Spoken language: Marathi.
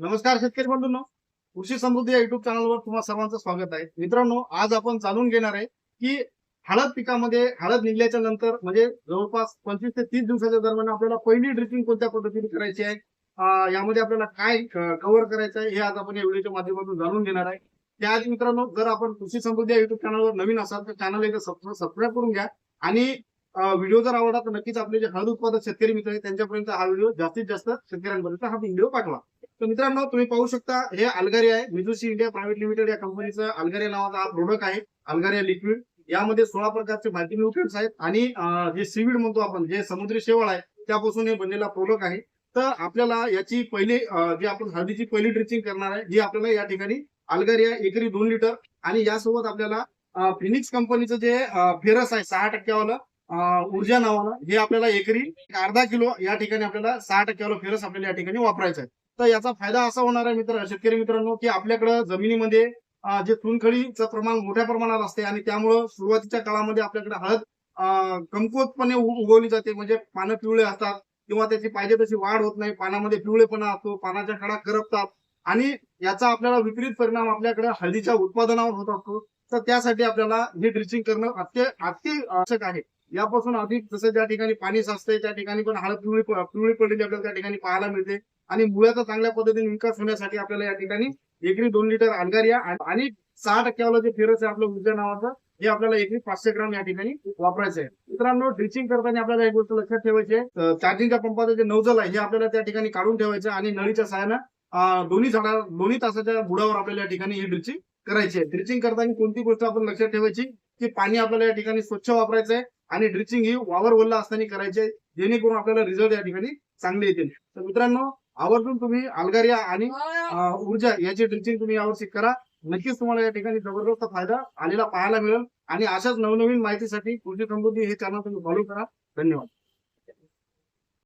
नमस्कार शेतकरी बंधूंनो. कृषी समृद्धी या युट्यूब चॅनलवर तुम्हाला सर्वांचं स्वागत आहे. मित्रांनो आज आपण जाणून घेणार आहे की हळद पिकामध्ये हळद निघल्याच्या नंतर म्हणजे जवळपास पंचवीस ते तीस दिवसाच्या दरम्यान आपल्याला पहिली ड्रिपिंग कोणत्या पद्धतीने करायची आहे? यामध्ये आपल्याला काय कव्हर करायचं आहे हे आज आपण या व्हिडिओच्या माध्यमातून जाणून घेणार आहे. त्याआधी मित्रांनो जर आपण कृषी समृद्धी या युट्यूब चॅनलवर नवीन असाल तर चॅनल एकदा सबस्क्राईब करून घ्या. आणि व्हिडिओ जर आवडला तर नक्कीच आपले जे हळद उत्पादक शेतकरी मित्र आहेत त्यांच्यापर्यंत हा व्हिडिओ जास्तीत जास्त शेतकऱ्यांपर्यंत हा व्हिडिओ पाठवा. तर मित्रांनो तुम्ही पाहू शकता हे अल्गारिया आहे. मिझुशी इंडिया प्रायव्हेट लिमिटेड या कंपनीचं अल्गारिया नावाचा हा प्रोडक्ट आहे. Algaria liquid. यामध्ये सोळा प्रकारचे मायक्रोन्युट्रिएंट्स आहेत. आणि जे सीविड म्हणतो आपण जे समुद्री शेवाळ आहे त्यापासून हे बनलेला प्रोडक्ट आहे. तर आपल्याला याची पहिली जी आपण हळदीची पहिली ड्रिचिंग करणार आहे जी आपल्याला या ठिकाणी अल्गारिया एकरी दोन लिटर आणि यासोबत आपल्याला फिनिक्स कंपनीचं जे फेरस आहे सहा टक्क्यावालं ऊर्जा नावानं हे आपल्याला एकरी अर्धा किलो या ठिकाणी आपल्याला सहा टक्क्यावालं फेरस आपल्याला या ठिकाणी वापरायचं आहे. तर याचा फायदा असा होणार आहे मित्र शेतकरी मित्रांनो की आपल्याकडं जमिनीमध्ये जे चुनखडीचं प्रमाण मोठ्या प्रमाणात असते आणि त्यामुळं सुरुवातीच्या काळामध्ये आपल्याकडे हळद कमकुवतपणे उगवली जाते. म्हणजे पानं पिवळे असतात किंवा त्याची पाहिजे तशी वाढ होत नाही. पानामध्ये पिवळेपणा असतो पानाच्या कडा करपतात आणि याचा आपल्याला विपरीत परिणाम आपल्याकडे हळदीच्या उत्पादनावर होत असतो. तर त्यासाठी आपल्याला हे ड्रिचिंग करणं अत्य अति आवश्यक आहे. यापासून अधिक जसं ज्या ठिकाणी पाणी साचते त्या ठिकाणी पण हळद पिवळी प- पिवळी पडलेली आपल्याला त्या ठिकाणी पाहायला मिळते. आणि मुळाचा चांगल्या पद्धतीने विकास होण्यासाठी आपल्याला या ठिकाणी एकरी दोन लिटर अल्गारिया आणि सहा टक्क्यावाला जे फेरस आहे आपलं ऊर्जा नावाचं हे आपल्याला एकरी पाचशे ग्राम या ठिकाणी वापरायचं आहे. मित्रांनो ड्रिचिंग करताना आपल्याला एक गोष्ट लक्षात ठेवायची आहे. चार्जिंगच्या पंपाचं जे नौजल आहे हे आपल्याला त्या ठिकाणी काढून ठेवायचं आणि नळीच्या सहाय्यानं दोन्ही झाडा दोन्ही तासाच्या बुडावर आपल्याला या ठिकाणी ही ड्रिचिंग करायची. आहे ड्रिचिंग करताना कोणती गोष्ट आपण लक्षात ठेवायची? की पाणी आपल्याला या ठिकाणी स्वच्छ वापरायचं आहे आणि ड्रिचिंग ही वावर ओल्ला असताना करायची आहे जेणेकरून आपल्याला रिझल्ट या ठिकाणी चांगले येतील. तर मित्रांनो आवर्जून तुम्ही अल्गारिया आणि ऊर्जा याची ड्रिचिंग तुम्ही यावर्षी करा. नक्कीच तुम्हाला या ठिकाणी जबरदस्त फायदा आलेला पाहायला मिळेल. आणि अशाच नवनवीन माहितीसाठी कृषी समृद्धी हे चॅनल तुम्ही फॉलो करा. धन्यवाद.